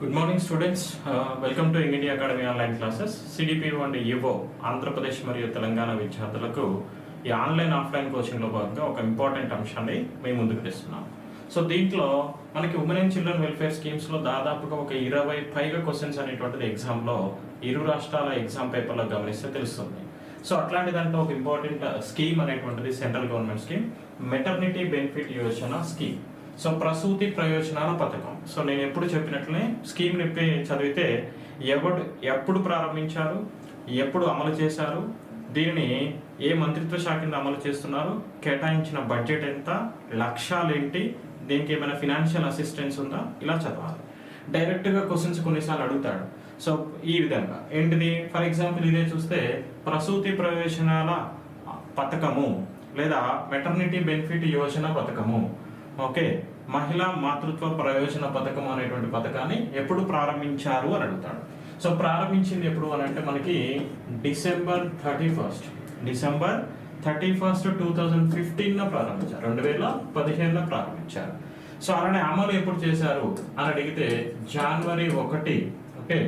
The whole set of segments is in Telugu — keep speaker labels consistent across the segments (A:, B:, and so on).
A: Good morning students welcome to India academy online classes CDP and Yuvo Andhra Pradesh మరియు తెలంగాణ విద్యార్థులకు ఈ ఆన్లైన్ ఆఫ్లైన్ కోచింగ్లో భాగంగా ఒక ఇంపార్టెంట్ అంశాన్ని మేము ముందుకు తెస్తున్నాం. సో దీంట్లో మనకి ఉమెన్ అండ్ చిల్డ్రన్ వెల్ఫేర్ స్కీమ్స్లో దాదాపుగా ఒక ఇరవై పైగా క్వశ్చన్స్ అనేటువంటిది ఎగ్జామ్లో ఇరు రాష్ట్రాల ఎగ్జామ్ పేపర్లో గమనిస్తే తెలుస్తుంది. సో అట్లాంటి దాంట్లో ఒక ఇంపార్టెంట్ స్కీమ్ uh, అనేటువంటిది central government scheme maternity benefit Yojana scheme so ప్రసూతి ప్రయోజనాల పథకం సో నేను ఎప్పుడు చెప్పినట్లే స్కీమ్ నిప్పి చదివితే ఎవడు ఎప్పుడు ప్రారంభించారు ఎప్పుడు అమలు చేశారు దీనిని ఏ మంత్రిత్వ శాఖ కింద అమలు చేస్తున్నారు కేటాయించిన బడ్జెట్ ఎంత లక్ష్యాలు ఏంటి దీనికి ఏమైనా ఫినాన్షియల్ అసిస్టెన్స్ ఉందా ఇలా చదవాలి. డైరెక్ట్గా క్వశ్చన్స్ కొన్నిసార్లు అడుగుతాడు. సో ఈ విధంగా. ఏంటిది? ఫర్ ఎగ్జాంపుల్ ఇదే చూస్తే ప్రసూతి ప్రయోజనాల పథకము లేదా మెటర్నిటీ బెనిఫిట్ యోజన పథకము. ఓకే మహిళా మాతృత్వ ప్రయోజన పథకం అనేటువంటి పథకాన్ని ఎప్పుడు ప్రారంభించారు అని అడుగుతాడు. సో ప్రారంభించింది ఎప్పుడు అని అంటే మనకి December thirty first December thirty first two thousand ఫిఫ్టీన్లో ప్రారంభించారు రెండు వేల పదిహేనులో ప్రారంభించారు. సో అలానే అమలు ఎప్పుడు చేశారు అని అడిగితే జనవరి ఒకటి ఓకే.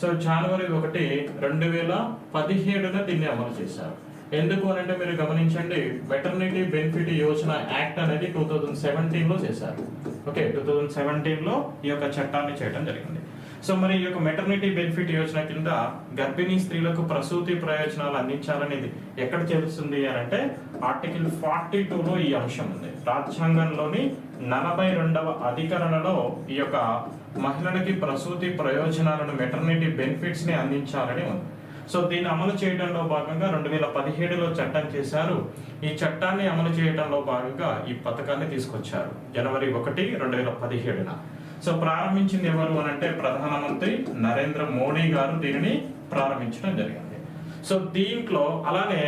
A: సో జనవరి ఒకటి రెండు వేల పదిహేడున దీన్ని అమలు చేశారు. ఎందుకు అని అంటే మీరు గమనించండి వెటర్నిటీ బెనిఫిట్ యోజన యాక్ట్ అనేది టూ థౌజండ్ సెవెంటీన్లో చేశారు. ఓకే టూ థౌజండ్ సెవెంటీన్లో ఈ యొక్క చట్టాన్ని చేయడం జరిగింది. సో మరి ఈ యొక్క మెటర్నిటీ బెనిఫిట్ యోజన కింద గర్భిణీ స్త్రీలకు ప్రసూతి ప్రయోజనాలు అందించాలనేది ఎక్కడ తెలుస్తుంది అని అంటే ఆర్టికల్ ఫార్టీ లో ఈ అంశం ఉంది. రాజ్యాంగంలోని నలభై రెండవ అధికరణలో ఈ యొక్క మహిళలకి ప్రసూతి ప్రయోజనాలను మెటర్నిటీ బెనిఫిట్స్ని అందించాలని ఉంది. సో దీన్ని అమలు చేయడంలో భాగంగా రెండు వేల పదిహేడులో చట్టం చేశారు. ఈ చట్టాన్ని అమలు చేయడంలో భాగంగా ఈ పథకాన్ని తీసుకొచ్చారు. జనవరి ఒకటి రెండు వేల పదిహేడున. సో ప్రారంభించింది ఎవరు అని అంటే ప్రధానమంత్రి నరేంద్ర మోడీ గారు దీనిని ప్రారంభించడం జరిగింది. సో దీంట్లో అలానే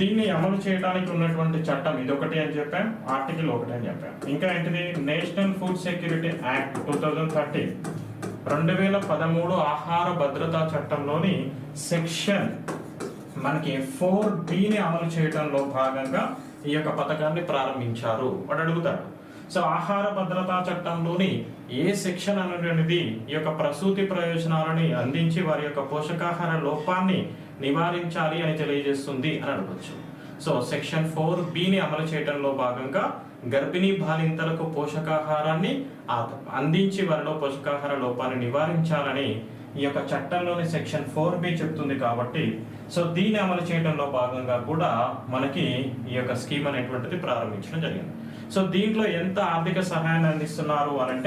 A: దీన్ని అమలు చేయడానికి ఉన్నటువంటి చట్టం ఇదొకటి అని చెప్పాం ఆర్టికల్ ఒకటి అని చెప్పాం. ఇంకా ఏంటిది? National Food Security Act two thousand thirteen రెండు వేల పదమూడు ఆహార భద్రతా చట్టంలోని సెక్షన్ మనకి ఫోర్ బిని అమలు చేయడంలో భాగంగా ఈ యొక్క పథకాన్ని ప్రారంభించారు. వాడు అడుగుతాడు సో ఆహార భద్రతా చట్టంలోని ఏ సెక్షన్ అనేటువంటిది ఈ యొక్క ప్రసూతి ప్రయోజనాలని అందించి వారి యొక్క పోషకాహార లోపాన్ని నివారించాలి అని తెలియజేస్తుంది? అని అడగచ్చు. సో సెక్షన్ ఫోర్ బిని అమలు చేయడంలో భాగంగా గర్భిణీ బాలింతలకు పోషకాహారాన్ని అందించి వారిలో పోషకాహార లోపాన్ని నివారించాలని ఈ యొక్క చట్టంలోని సెక్షన్ ఫోర్ బి చెప్తుంది కాబట్టి సో దీన్ని అమలు చేయడంలో భాగంగా కూడా మనకి ఈ యొక్క స్కీమ్ అనేటువంటిది ప్రారంభించడం జరిగింది. సో దీంట్లో ఎంత ఆర్థిక సహాయాన్ని అందిస్తున్నారు అని